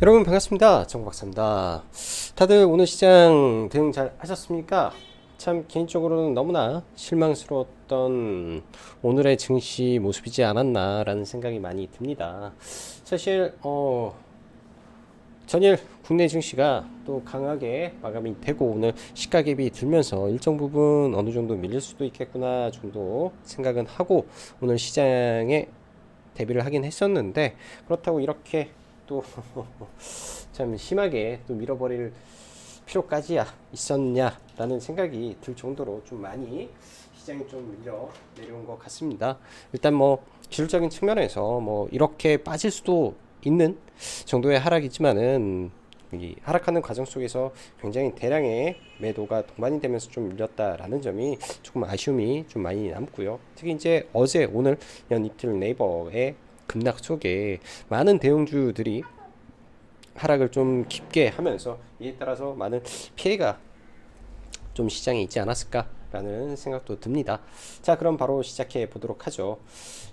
여러분 반갑습니다. 정박사입니다. 다들 오늘 시장 대응 잘 하셨습니까? 참 개인적으로는 너무나 실망스러웠던 오늘의 증시 모습이지 않았나라는 생각이 많이 듭니다. 사실 어 전일 국내 증시가 또 강하게 마감이 되고 오늘 시가 갭이 들면서 일정 부분 어느 정도 밀릴 수도 있겠구나 정도 생각은 하고 오늘 시장에 대비를 하긴 했었는데 그렇다고 이렇게 또 참 심하게 또 밀어버릴 필요까지야 있었냐라는 생각이 들 정도로 좀 많이 시장이 좀 밀려 내려온 것 같습니다. 일단 뭐 기술적인 측면에서 뭐 이렇게 빠질 수도 있는 정도의 하락이지만은 이 하락하는 과정 속에서 굉장히 대량의 매도가 동반이 되면서 좀 밀렸다라는 점이 조금 아쉬움이 좀 많이 남고요. 특히 이제 어제 오늘 연 이틀 네이버의 급락 속에 많은 대형주들이 하락을 좀 깊게 하면서 이에 따라서 많은 피해가 좀 시장에 있지 않았을까라는 생각도 듭니다. 자, 그럼 바로 시작해 보도록 하죠.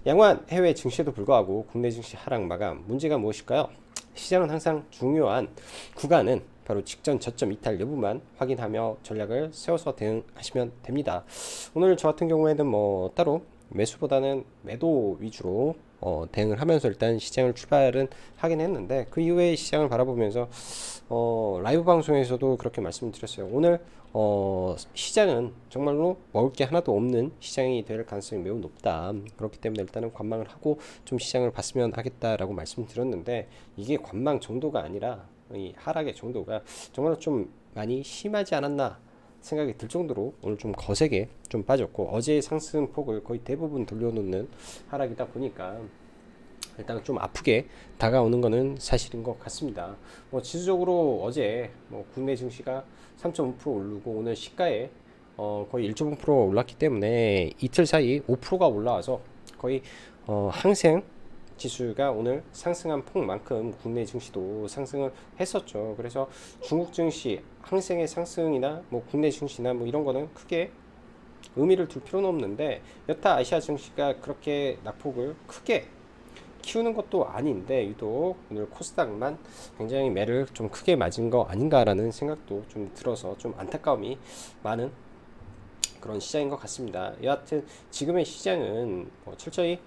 양호한 해외 증시에도 불구하고 국내 증시 하락 마감 문제가 무엇일까요? 시장은 항상 중요한 구간은 바로 직전 저점 이탈 여부만 확인하며 전략을 세워서 대응하시면 됩니다. 오늘 저 같은 경우에는 뭐 따로 매수보다는 매도 위주로 어, 대응을 하면서 일단 시장을 출발은 하긴 했는데 그 이후에 시장을 바라보면서 어, 라이브 방송에서도 그렇게 말씀드렸어요. 오늘 어, 시장은 정말로 먹을 게 하나도 없는 시장이 될 가능성이 매우 높다. 그렇기 때문에 일단은 관망을 하고 좀 시장을 봤으면 하겠다라고 말씀드렸는데 이게 관망 정도가 아니라 이 하락의 정도가 정말로 좀 많이 심하지 않았나 생각이 들 정도로 오늘 좀 거세게 좀 빠졌고 어제의 상승 폭을 거의 대부분 돌려놓는 하락이다 보니까 일단 좀 아프게 다가오는 것은 사실인 것 같습니다. 뭐 지수적으로 어제 뭐 국내 증시가 3.5% 오르고 오늘 시가에 어 거의 1.5% 올랐기 때문에 이틀 사이 5%가 올라와서 거의 어 항생 지수가 오늘 상승한 폭만큼 국내 증시도 상승을 했었죠. 그래서 중국 증시 항생의 상승이나 뭐 국내 증시나 뭐 이런 거는 크게 의미를 둘 필요는 없는데 여타 아시아 증시가 그렇게 낙폭을 크게 키우는 것도 아닌데 유독 오늘 코스닥만 굉장히 매를 좀 크게 맞은 거 아닌가라는 생각도 좀 들어서 좀 안타까움이 많은 그런 시장인 것 같습니다. 여하튼 지금의 시장은 뭐 철저히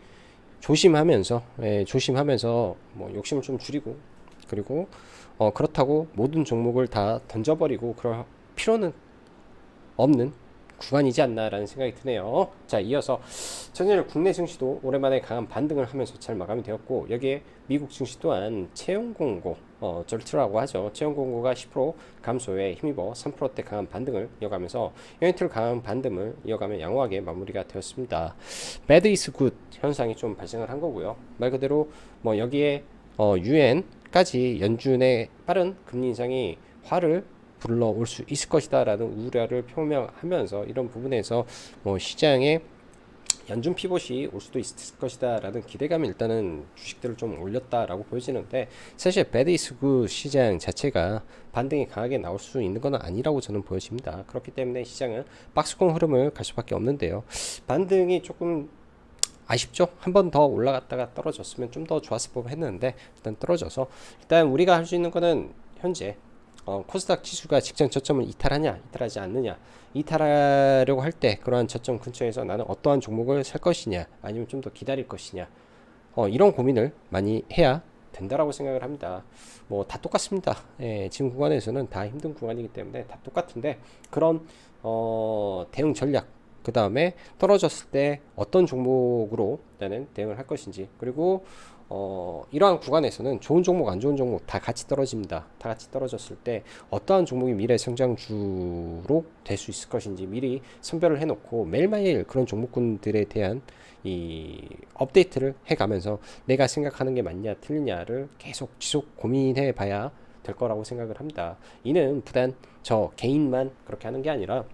조심하면서 예, 조심하면서 뭐 욕심을 좀 줄이고 그리고 어, 그렇다고 모든 종목을 다 던져버리고 그럴 필요는 없는 구간이지 않나라는 생각이 드네요. 자, 이어서 전일 국내 증시도 오랜만에 강한 반등을 하면서 잘 마감이 되었고 여기에 미국 증시 또한 채용 공고 어, 절트라고 하죠. 채용 공고가 10% 감소에 힘입어 3%대 강한 반등을 이어가면서 연이틀 강한 반등을 이어가며 양호하게 마무리가 되었습니다. bad is good 현상이 좀 발생을 한 거고요. 말 그대로 뭐 여기에 어, 유엔까지 연준의 빠른 금리 인상이 화를 불러올 수 있을 것이다라는 우려를 표명하면서 이런 부분에서 뭐 시장에 연준 피봇이 올 수도 있을 것이다라는 기대감이 일단은 주식들을 좀 올렸다라고 보여지는데 사실 베디스구 시장 자체가 반등이 강하게 나올 수 있는 건 아니라고 저는 보여집니다. 그렇기 때문에 시장은 박스권 흐름을 갈 수밖에 없는데요. 반등이 조금 아쉽죠? 한 번 더 올라갔다가 떨어졌으면 좀 더 좋았을 법 했는데 일단 떨어져서 일단 우리가 할 수 있는 거는 현재 어, 코스닥 지수가 직전 저점을 이탈하냐, 이탈하지 않느냐, 이탈하려고 할 때 그러한 저점 근처에서 나는 어떠한 종목을 살 것이냐, 아니면 좀 더 기다릴 것이냐, 어, 이런 고민을 많이 해야 된다라고 생각을 합니다. 뭐 다 똑같습니다. 예, 지금 구간에서는 다 힘든 구간이기 때문에 다 똑같은데 그런 어, 대응 전략 그 다음에 떨어졌을 때 어떤 종목으로 나는 대응을 할 것인지 그리고 어, 이러한 구간에서는 좋은 종목, 안 좋은 종목 다 같이 떨어집니다. 다 같이 떨어졌을 때 어떠한 종목이 미래 성장주로 될 수 있을 것인지 미리 선별을 해놓고 매일매일 그런 종목군들에 대한 이 업데이트를 해가면서 내가 생각하는 게 맞냐 틀리냐를 계속 지속 고민해 봐야 될 거라고 생각을 합니다. 이는 부단 저 개인만 그렇게 하는 게 아니라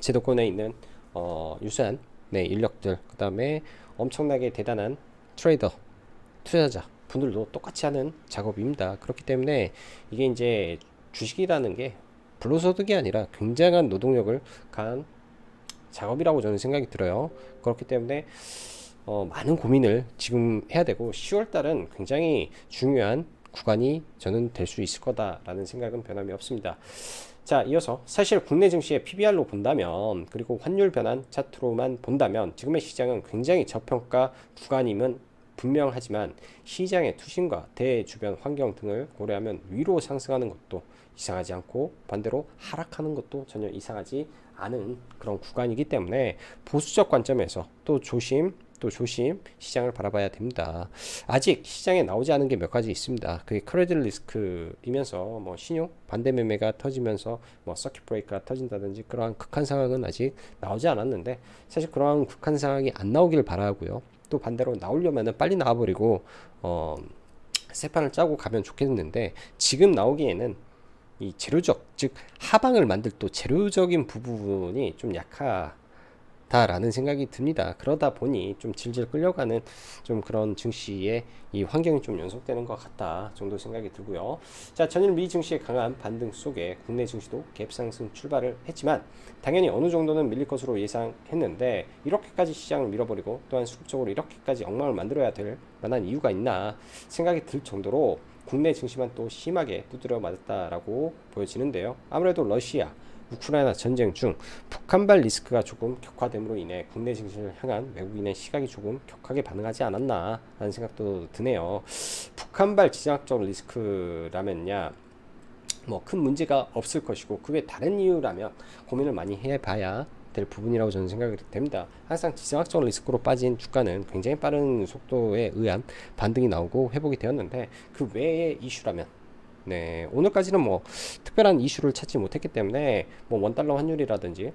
제도권에 있는 어, 유수한 네, 인력들 그 다음에 엄청나게 대단한 트레이더 투자자 분들도 똑같이 하는 작업입니다. 그렇기 때문에 이게 이제 주식이라는 게 불로소득이 아니라 굉장한 노동력을 가한 작업이라고 저는 생각이 들어요. 그렇기 때문에 어, 많은 고민을 지금 해야 되고 10월 달은 굉장히 중요한 구간이 저는 될 수 있을 거다라는 생각은 변함이 없습니다. 자, 이어서 사실 국내 증시의 PBR로 본다면 그리고 환율 변환 차트로만 본다면 지금의 시장은 굉장히 저평가 구간임은 분명하지만 시장의 투신과 대주변 환경 등을 고려하면 위로 상승하는 것도 이상하지 않고 반대로 하락하는 것도 전혀 이상하지 않은 그런 구간이기 때문에 보수적 관점에서 또 조심 또 조심 시장을 바라봐야 됩니다. 아직 시장에 나오지 않은 게 몇 가지 있습니다. 그게 크레딧 리스크이면서 뭐 신용 반대 매매가 터지면서 뭐 서킷 브레이크가 터진다든지 그러한 극한 상황은 아직 나오지 않았는데 사실 그러한 극한 상황이 안 나오길 바라고요. 또 반대로 나오려면은 빨리 나와버리고 어 세 판을 짜고 가면 좋겠는데 지금 나오기에는 이 재료적 즉 하방을 만들 또 재료적인 부분이 좀 약하 다라는 생각이 듭니다. 그러다 보니 좀 질질 끌려가는 좀 그런 증시의 이 환경이 좀 연속되는 것 같다 정도 생각이 들고요. 자 전일 미 증시의 강한 반등 속에 국내 증시도 갭 상승 출발을 했지만 당연히 어느 정도는 밀릴 것으로 예상했는데 이렇게까지 시장을 밀어버리고 또한 수급적으로 이렇게까지 엉망을 만들어야 될 만한 이유가 있나 생각이 들 정도로 국내 증시만 또 심하게 두드려 맞았다라고 보여지는데요. 아무래도 러시아, 우크라이나 전쟁 중 북한발 리스크가 조금 격화됨으로 인해 국내 증시를 향한 외국인의 시각이 조금 격하게 반응하지 않았나 라는 생각도 드네요. 북한발 지정학적 리스크라면야 뭐 큰 문제가 없을 것이고 그게 다른 이유라면 고민을 많이 해봐야 될 부분이라고 저는 생각이 됩니다. 항상 지정학적 리스크로 빠진 주가는 굉장히 빠른 속도에 의한 반등이 나오고 회복이 되었는데 그 외의 이슈라면 네 오늘까지는 뭐 특별한 이슈를 찾지 못했기 때문에 뭐 원달러 환율이라든지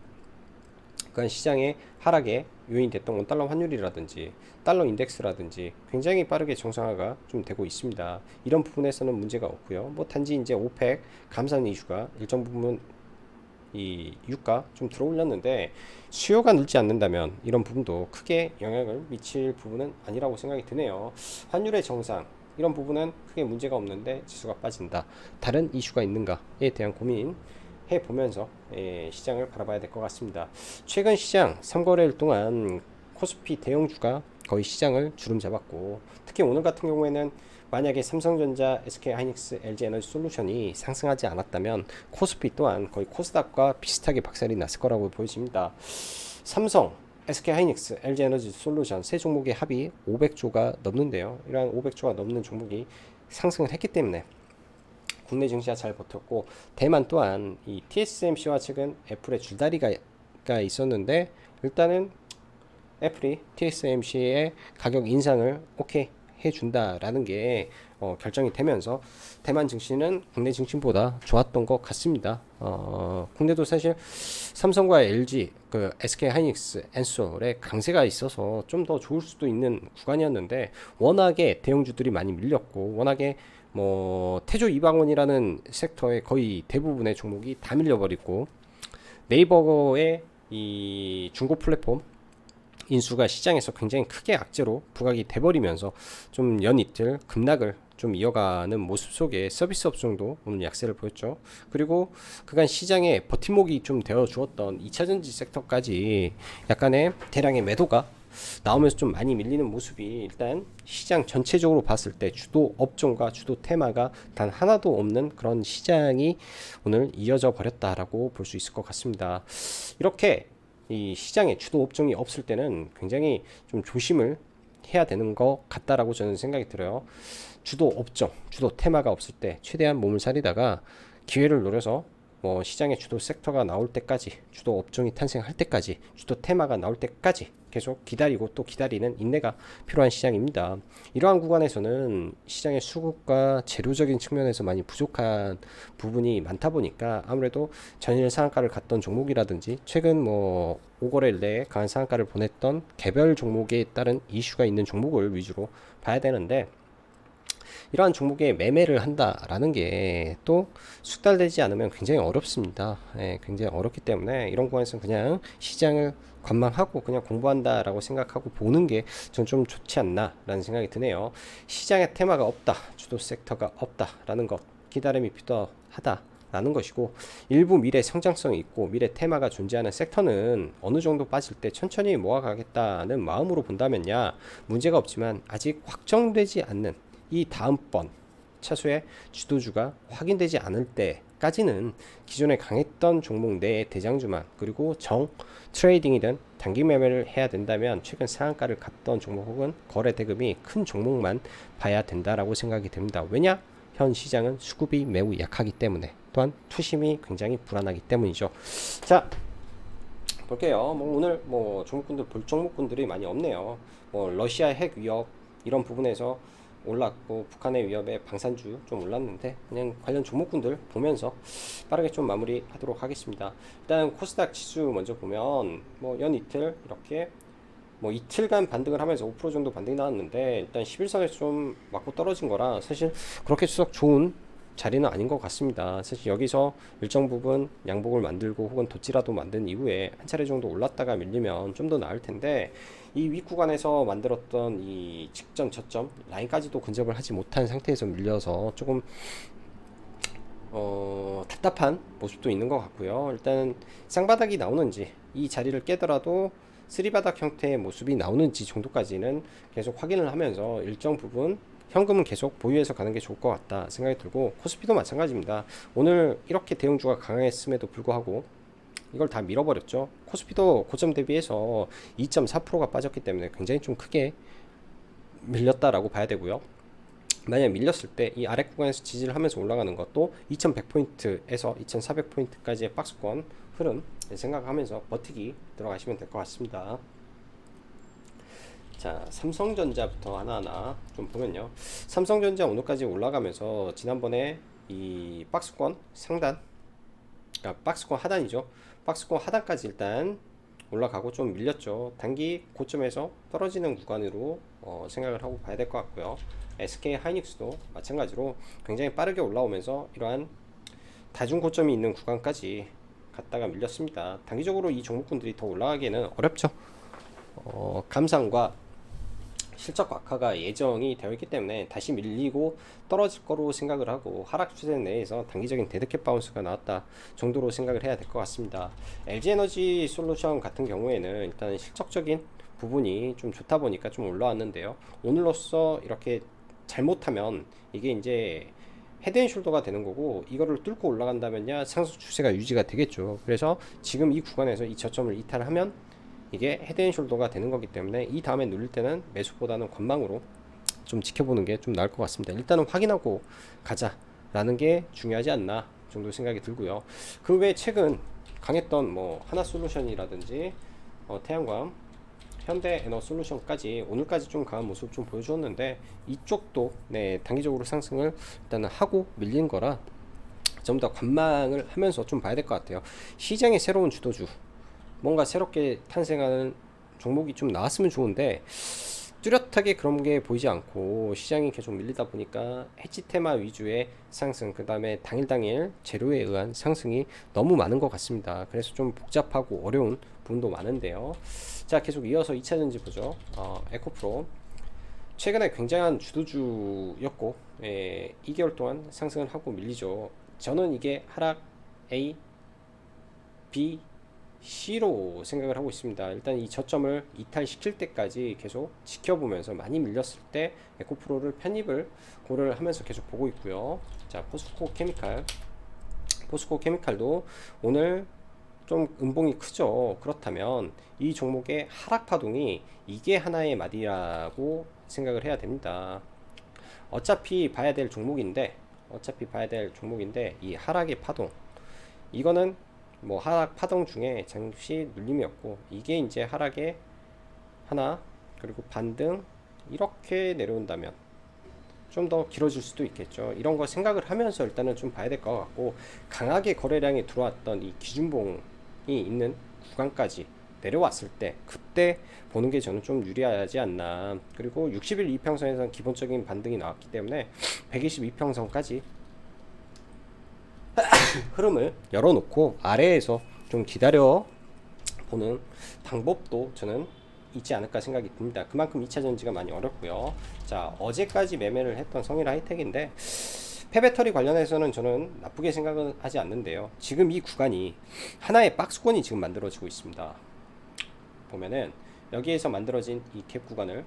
그간 시장의 하락에 요인이 됐던 원달러 환율이라든지 달러 인덱스라든지 굉장히 빠르게 정상화가 좀 되고 있습니다. 이런 부분에서는 문제가 없고요. 뭐 단지 이제 오펙 감산 이슈가 일정 부분 이 유가 좀 들어올렸는데 수요가 늘지 않는다면 이런 부분도 크게 영향을 미칠 부분은 아니라고 생각이 드네요. 환율의 정상 이런 부분은 크게 문제가 없는데 지수가 빠진다. 다른 이슈가 있는가에 대한 고민 해 보면서 예, 시장을 바라봐야 될 것 같습니다. 최근 시장 3거래일 동안 코스피 대형주가 거의 시장을 주름 잡았고 특히 오늘 같은 경우에는 만약에 삼성전자, SK하이닉스, LG에너지 솔루션이 상승하지 않았다면 코스피 또한 거의 코스닥과 비슷하게 박살이 났을 거라고 보여집니다. 삼성, SK하이닉스, LG에너지 솔루션 세 종목의 합이 500조가 넘는데요. 이러한 500조가 넘는 종목이 상승을 했기 때문에 국내 증시가 잘 버텼고 대만 또한 이 TSMC와 최근 애플의 줄다리가 있었는데 일단은 애플이 TSMC의 가격 인상을 오케이 해준다라는 게 어, 결정이 되면서 대만 증시는 국내 증시보다 좋았던 것 같습니다. 어, 국내도 사실 삼성과 LG, 그 SK 하이닉스, 엔솔의 강세가 있어서 좀 더 좋을 수도 있는 구간이었는데 워낙에 대형주들이 많이 밀렸고 워낙에 뭐 태조 이방원이라는 섹터의 거의 대부분의 종목이 다 밀려버리고 네이버의 이 중고 플랫폼 인수가 시장에서 굉장히 크게 악재로 부각이 돼버리면서 좀 연이틀 급락을 좀 이어가는 모습 속에 서비스 업종도 오늘 약세를 보였죠. 그리고 그간 시장에 버팀목이 좀 되어 주었던 2차전지 섹터까지 약간의 대량의 매도가 나오면서 좀 많이 밀리는 모습이 일단 시장 전체적으로 봤을 때 주도 업종과 주도 테마가 단 하나도 없는 그런 시장이 오늘 이어져 버렸다라고 볼 수 있을 것 같습니다. 이렇게 이 시장에 주도 업종이 없을 때는 굉장히 좀 조심을 해야 되는 것 같다라고 저는 생각이 들어요. 주도 업종, 주도 테마가 없을 때 최대한 몸을 사리다가 기회를 노려서 뭐 시장의 주도 섹터가 나올 때까지, 주도 업종이 탄생할 때까지, 주도 테마가 나올 때까지 계속 기다리고 또 기다리는 인내가 필요한 시장입니다. 이러한 구간에서는 시장의 수급과 재료적인 측면에서 많이 부족한 부분이 많다 보니까 아무래도 전일 상한가를 갔던 종목이라든지 최근 뭐 5거래일 내에 강한 상한가를 보냈던 개별 종목에 따른 이슈가 있는 종목을 위주로 봐야 되는데 이러한 종목에 매매를 한다라는 게 또 숙달되지 않으면 굉장히 어렵습니다. 예, 굉장히 어렵기 때문에 이런 구간에서는 그냥 시장을 관망하고 그냥 공부한다라고 생각하고 보는 게 전 좀 좋지 않나라는 생각이 드네요. 시장에 테마가 없다, 주도 섹터가 없다라는 것 기다림이 필요하다. 라는 것이고 일부 미래 성장성이 있고 미래 테마가 존재하는 섹터는 어느 정도 빠질 때 천천히 모아가겠다는 마음으로 본다면야 문제가 없지만 아직 확정되지 않는 이 다음번 차수의 주도주가 확인되지 않을 때까지는 기존에 강했던 종목 내의 대장주만 그리고 정 트레이딩이든 단기 매매를 해야 된다면 최근 상한가를 갔던 종목 혹은 거래 대금이 큰 종목만 봐야 된다라고 생각이 됩니다. 왜냐? 현 시장은 수급이 매우 약하기 때문에 또한 투심이 굉장히 불안하기 때문이죠. 자, 볼게요. 뭐 오늘 뭐 종목군들 볼 종목군들이 많이 없네요. 뭐 러시아 핵 위협 이런 부분에서 올랐고 북한의 위협에 방산주 좀 올랐는데 그냥 관련 종목군들 보면서 빠르게 좀 마무리하도록 하겠습니다. 일단 코스닥 지수 먼저 보면 뭐 연 이틀 이렇게 뭐 이틀간 반등을 하면서 5% 정도 반등이 나왔는데 일단 11선에서 좀 맞고 떨어진 거라 사실 그렇게 수석 좋은 자리는 아닌 것 같습니다. 사실 여기서 일정 부분 양복을 만들고 혹은 도치라도 만든 이후에 한 차례 정도 올랐다가 밀리면 좀 더 나을 텐데 이 윗 구간에서 만들었던 이 직전 저점 라인까지도 근접을 하지 못한 상태에서 밀려서 조금 어, 답답한 모습도 있는 것 같고요. 일단 쌍바닥이 나오는지 이 자리를 깨더라도 쓰리바닥 형태의 모습이 나오는지 정도까지는 계속 확인을 하면서 일정 부분 현금은 계속 보유해서 가는 게 좋을 것 같다 생각이 들고 코스피도 마찬가지입니다. 오늘 이렇게 대형주가 강했음에도 불구하고 이걸 다 밀어버렸죠. 코스피도 고점 대비해서 2.4%가 빠졌기 때문에 굉장히 좀 크게 밀렸다라고 봐야 되고요. 만약 밀렸을 때 이 아래 구간에서 지지를 하면서 올라가는 것도 2100포인트에서 2400포인트까지의 박스권 흐름 생각하면서 버티기 들어가시면 될 것 같습니다. 자, 삼성전자부터 하나하나 좀 보면요. 삼성전자 오늘까지 올라가면서 지난번에 이 박스권 상단, 아, 박스권 하단이죠. 박스권 하단까지 일단 올라가고 좀 밀렸죠. 단기 고점에서 떨어지는 구간으로 어, 생각을 하고 봐야 될 것 같고요. SK 하이닉스도 마찬가지로 굉장히 빠르게 올라오면서 이러한 다중 고점이 있는 구간까지 갔다가 밀렸습니다. 단기적으로 이 종목군들이 더 올라가기에는 어렵죠. 어, 감상과 실적 악화가 예정이 되어 있기 때문에 다시 밀리고 떨어질 거로 생각을 하고 하락 추세 내에서 단기적인 데드캣 바운스가 나왔다 정도로 생각을 해야 될 것 같습니다. LG 에너지 솔루션 같은 경우에는 일단 실적적인 부분이 좀 좋다 보니까 좀 올라왔는데요. 오늘로써 이렇게 잘못하면 이게 이제 헤드앤숄더가 되는 거고 이거를 뚫고 올라간다면야 상승 추세가 유지가 되겠죠. 그래서 지금 이 구간에서 이 저점을 이탈하면 이게 헤드앤숄더가 되는 거기 때문에 이 다음에 눌릴 때는 매수보다는 관망으로 좀 지켜보는 게 좀 나을 것 같습니다. 일단은 확인하고 가자라는 게 중요하지 않나 정도 생각이 들고요. 그 외에 최근 강했던 뭐 하나솔루션이라든지 어, 태양광 현대 에너 솔루션까지 오늘까지 좀 강한 모습 좀 보여주었는데 이쪽도 네 단기적으로 상승을 일단은 하고 밀린 거라 좀 더 관망을 하면서 좀 봐야 될 것 같아요. 시장의 새로운 주도주 뭔가 새롭게 탄생하는 종목이 좀 나왔으면 좋은데 뚜렷하게 그런 게 보이지 않고 시장이 계속 밀리다 보니까 해지 테마 위주의 상승 그 다음에 당일 당일 재료에 의한 상승이 너무 많은 것 같습니다. 그래서 좀 복잡하고 어려운 부분도 많은데요. 자 계속 이어서 2차 전지 보죠. 어, 에코프로 최근에 굉장한 주도주였고 예, 2개월 동안 상승을 하고 밀리죠. 저는 이게 하락 A, B, C로 생각을 하고 있습니다. 일단 이 저점을 이탈시킬 때까지 계속 지켜보면서 많이 밀렸을 때 에코프로를 편입을 고려를 하면서 계속 보고 있고요. 자, 포스코 케미칼. 포스코 케미칼도 오늘 좀 음봉이 크죠. 그렇다면 이 종목의 하락 파동이 이게 하나의 마디라고 생각을 해야 됩니다. 어차피 봐야 될 종목인데 어차피 봐야 될 종목인데 이 하락의 파동 이거는 뭐 하락 파동 중에 잠시 눌림이었고 이게 이제 하락의 하나 그리고 반등 이렇게 내려온다면 좀 더 길어질 수도 있겠죠. 이런 거 생각을 하면서 일단은 좀 봐야 될 것 같고 강하게 거래량이 들어왔던 이 기준봉이 있는 구간까지 내려왔을 때 그때 보는 게 저는 좀 유리하지 않나. 그리고 60일 이평선에서는 기본적인 반등이 나왔기 때문에 122평선까지 흐름을 열어놓고 아래에서 좀 기다려 보는 방법도 저는 있지 않을까 생각이 듭니다. 그만큼 2차 전지가 많이 어렵고요. 자, 어제까지 매매를 했던 성일 하이텍인데 폐배터리 관련해서는 저는 나쁘게 생각은 하지 않는데요. 지금 이 구간이 하나의 박스권이 지금 만들어지고 있습니다. 보면은 여기에서 만들어진 이 갭 구간을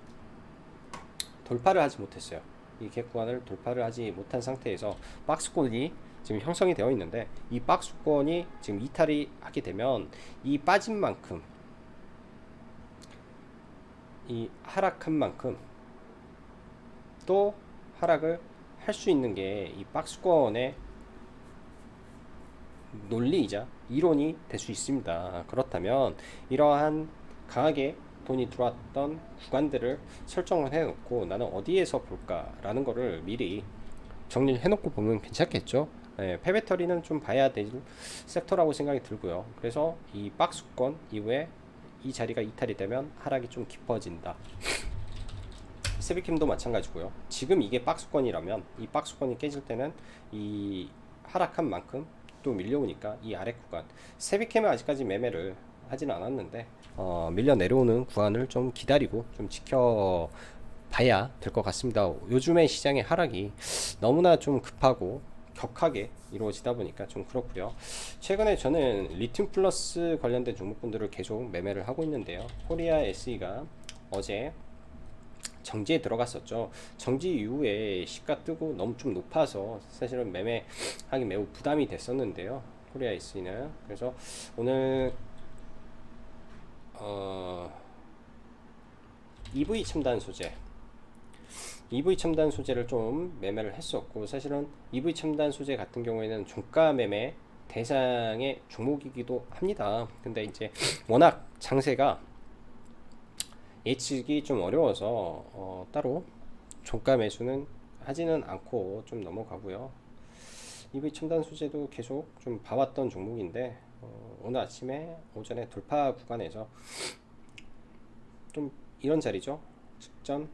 돌파를 하지 못했어요. 이 갭 구간을 돌파를 하지 못한 상태에서 박스권이 지금 형성이 되어 있는데 이 박스권이 지금 이탈이 하게 되면 이 빠진 만큼 이 하락한 만큼 또 하락을 할 수 있는 게 이 박스권의 논리이자 이론이 될 수 있습니다. 그렇다면 이러한 강하게 돈이 들어왔던 구간들을 설정을 해놓고 나는 어디에서 볼까라는 거를 미리 정리를 해놓고 보면 괜찮겠죠. 예, 폐배터리는 좀 봐야 될 섹터라고 생각이 들고요. 그래서 이 박스권 이후에 이 자리가 이탈이 되면 하락이 좀 깊어진다. 세비킴도 마찬가지고요. 지금 이게 박스권이라면 이 박스권이 깨질 때는 이 하락한 만큼 또 밀려오니까 이 아래 구간 세비캠은 아직까지 매매를 하지는 않았는데 어, 밀려 내려오는 구간을 좀 기다리고 좀 지켜 봐야 될 것 같습니다. 요즘의 시장의 하락이 너무나 좀 급하고 격하게 이루어지다 보니까 좀 그렇고요. 최근에 저는 리튬 플러스 관련된 종목분들을 계속 매매를 하고 있는데요. 코리아 SE가 어제 정지에 들어갔었죠. 정지 이후에 시가 뜨고 너무 좀 높아서 사실은 매매하기 매우 부담이 됐었는데요. 코리아 SE는 그래서 오늘 어 EV 첨단 소재 EV 첨단 소재를 좀 매매를 했었고 사실은 EV 첨단 소재 같은 경우에는 종가 매매 대상의 종목이기도 합니다. 근데 이제 워낙 장세가 예측이 좀 어려워서 어, 따로 종가 매수는 하지는 않고 좀 넘어가고요. EV 첨단 소재도 계속 좀 봐왔던 종목인데 어, 오늘 아침에 오전에 돌파 구간에서 좀 이런 자리죠. 직전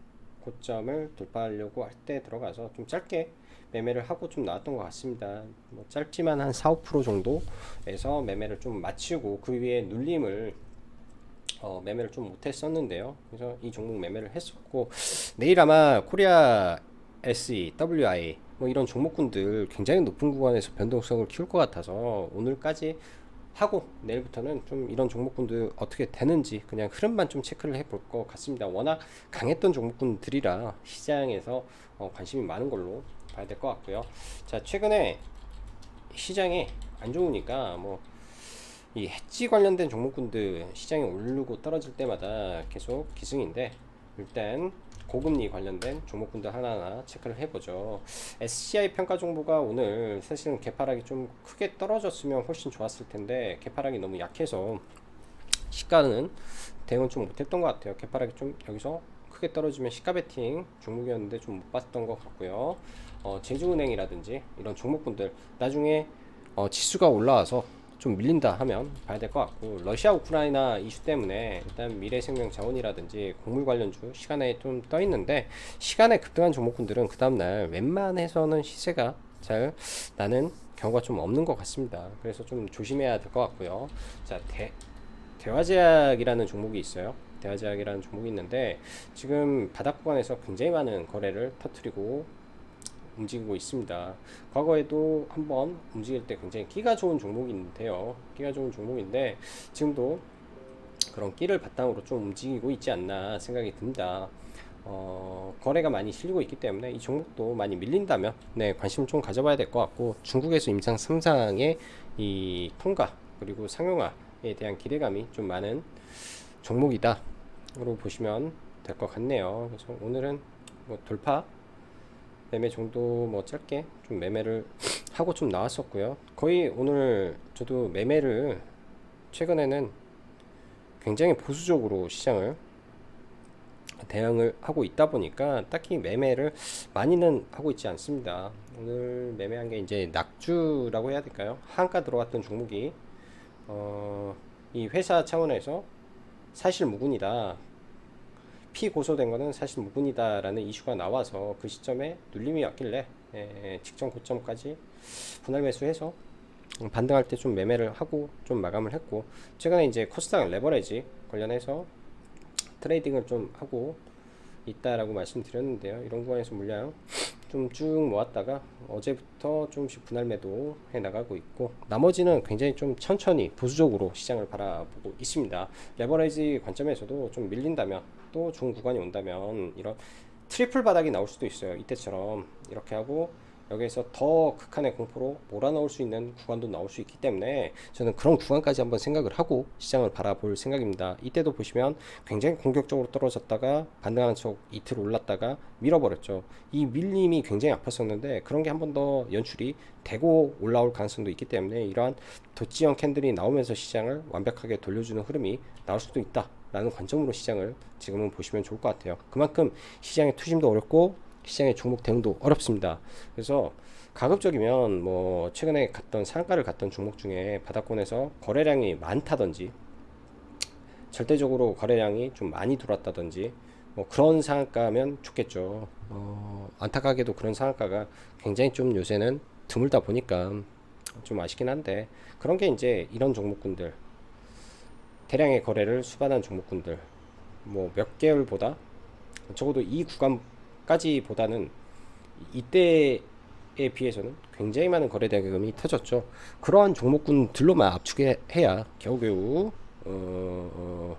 고점을 돌파하려고 할 때 들어가서 좀 짧게 매매를 하고 좀 나왔던 것 같습니다. 뭐 짧지만 한 4, 5% 정도에서 매매를 좀 마치고 그 위에 눌림을 어, 매매를 좀 못했었는데요. 그래서 이 종목 매매를 했었고 내일 아마 코리아 SE, WI 뭐 이런 종목군들 굉장히 높은 구간에서 변동성을 키울 것 같아서 오늘까지 하고 내일부터는 좀 이런 종목군들 어떻게 되는지 그냥 흐름만 좀 체크를 해볼 것 같습니다. 워낙 강했던 종목군들이라 시장에서 어, 관심이 많은 걸로 봐야 될 것 같고요. 자 최근에 시장이 안 좋으니까 뭐 이 해지 관련된 종목군들 시장이 오르고 떨어질 때마다 계속 기승인데 일단 고금리 관련된 종목군들 하나하나 체크를 해보죠. SCI 평가 정보가 오늘 사실은 개파락이 좀 크게 떨어졌으면 훨씬 좋았을 텐데 개파락이 너무 약해서 시가는 대응을 좀 못했던 것 같아요. 개파락이 좀 여기서 크게 떨어지면 시가 베팅 종목이었는데 좀 못 봤던 것 같고요. 어, 제주은행이라든지 이런 종목군들 나중에 어, 지수가 올라와서 좀 밀린다 하면 봐야 될 것 같고 러시아 우크라이나 이슈 때문에 일단 미래생명 자원이라든지 곡물 관련주 시간에 좀 떠 있는데 시간에 급등한 종목군들은 그 다음날 웬만해서는 시세가 잘 나는 경우가 좀 없는 것 같습니다. 그래서 좀 조심해야 될 것 같고요. 자 대, 대화제약이라는 종목이 있어요. 대화제약이라는 종목이 있는데 지금 바닥 구간에서 굉장히 많은 거래를 터트리고 움직이고 있습니다. 과거에도 한번 움직일 때 굉장히 끼가 좋은 종목인데요. 끼가 좋은 종목인데 지금도 그런 끼를 바탕으로 좀 움직이고 있지 않나 생각이 듭니다. 어, 거래가 많이 실리고 있기 때문에 이 종목도 많이 밀린다면 네, 관심 좀 가져봐야 될 것 같고 중국에서 임상 3상의 이 통과 그리고 상용화에 대한 기대감이 좀 많은 종목이다로 보시면 될 것 같네요. 그래서 오늘은 뭐 돌파 매매 정도 뭐 짧게 좀 매매를 하고 좀 나왔었고요. 거의 오늘 저도 매매를 최근에는 굉장히 보수적으로 시장을 대응을 하고 있다 보니까 딱히 매매를 많이는 하고 있지 않습니다. 오늘 매매한 게 이제 낙주라고 해야 될까요? 한가 들어갔던 종목이 어, 이 회사 차원에서 사실 무근이다. 피고소된 거는 사실 무근이다라는 이슈가 나와서 그 시점에 눌림이 왔길래 예, 직전 고점까지 분할 매수해서 반등할 때 좀 매매를 하고 좀 마감을 했고 최근에 이제 코스닥 레버레지 관련해서 트레이딩을 좀 하고 있다라고 말씀드렸는데요. 이런 구간에서 물량 좀 쭉 모았다가 어제부터 조금씩 분할 매도 해 나가고 있고 나머지는 굉장히 좀 천천히 보수적으로 시장을 바라보고 있습니다. 레버레지 관점에서도 좀 밀린다면 또 좋은 구간이 온다면 이런 트리플 바닥이 나올 수도 있어요. 이때처럼 이렇게 하고 여기에서 더 극한의 공포로 몰아넣을 수 있는 구간도 나올 수 있기 때문에 저는 그런 구간까지 한번 생각을 하고 시장을 바라볼 생각입니다. 이때도 보시면 굉장히 공격적으로 떨어졌다가 반등하는 척 이틀 올랐다가 밀어버렸죠. 이 밀림이 굉장히 아팠었는데 그런 게 한 번 더 연출이 되고 올라올 가능성도 있기 때문에 이러한 도치형 캔들이 나오면서 시장을 완벽하게 돌려주는 흐름이 나올 수도 있다. 라는 관점으로 시장을 지금은 보시면 좋을 것 같아요. 그만큼 시장의 투심도 어렵고 시장의 종목 대응도 어렵습니다. 그래서 가급적이면 뭐 최근에 갔던 상가를 갔던 종목 중에 바닥권에서 거래량이 많다든지 절대적으로 거래량이 좀 많이 들어왔다든지 뭐 그런 상한가면 좋겠죠. 어, 안타깝게도 그런 상한가가 굉장히 좀 요새는 드물다 보니까 좀 아쉽긴 한데 그런 게 이제 이런 종목군들 대량의 거래를 수반한 종목군들 뭐 몇 개월보다 적어도 이 구간 까지보다는 이때에 비해서는 굉장히 많은 거래 대금이 터졌죠. 그러한 종목군들로만 압축해야 겨우겨우 어, 어,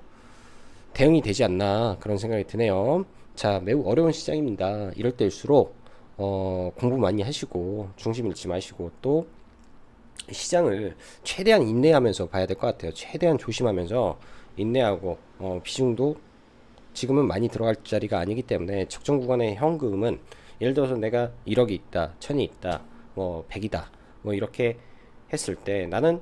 대응이 되지 않나 그런 생각이 드네요. 자, 매우 어려운 시장입니다. 이럴 때일수록 어, 공부 많이 하시고 중심 잃지 마시고 또 시장을 최대한 인내하면서 봐야 될 것 같아요. 최대한 조심하면서 인내하고 어, 비중도 지금은 많이 들어갈 자리가 아니기 때문에 적정 구간의 현금은 예를 들어서 내가 1억이 있다, 1000이 있다, 뭐 100이다, 뭐 이렇게 했을 때 나는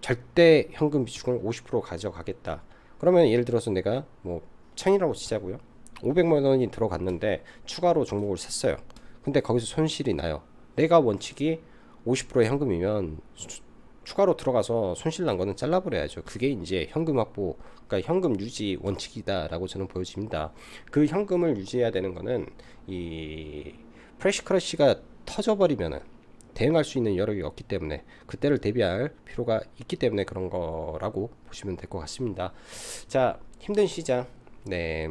절대 현금 비중을 50% 가져가겠다. 그러면 예를 들어서 내가 뭐 1000이라고 치자고요. 500만 원이 들어갔는데 추가로 종목을 샀어요. 근데 거기서 손실이 나요. 내가 원칙이 50%의 현금이면 수- 추가로 들어가서 손실 난 거는 잘라버려야죠. 그게 이제 현금 확보, 그러니까 현금 유지 원칙이다라고 저는 보여집니다. 그 현금을 유지해야 되는 거는 이 프레시 크러쉬가 터져버리면은 대응할 수 있는 여력이 없기 때문에 그때를 대비할 필요가 있기 때문에 그런 거라고 보시면 될 것 같습니다. 자, 힘든 시장, 네.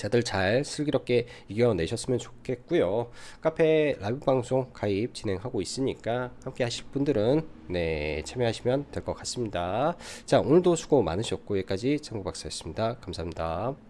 다들 잘 슬기롭게 이겨내셨으면 좋겠고요. 카페 라이브 방송 가입 진행하고 있으니까 함께 하실 분들은 네 참여하시면 될 것 같습니다. 자 오늘도 수고 많으셨고 여기까지 장구 박사였습니다. 감사합니다.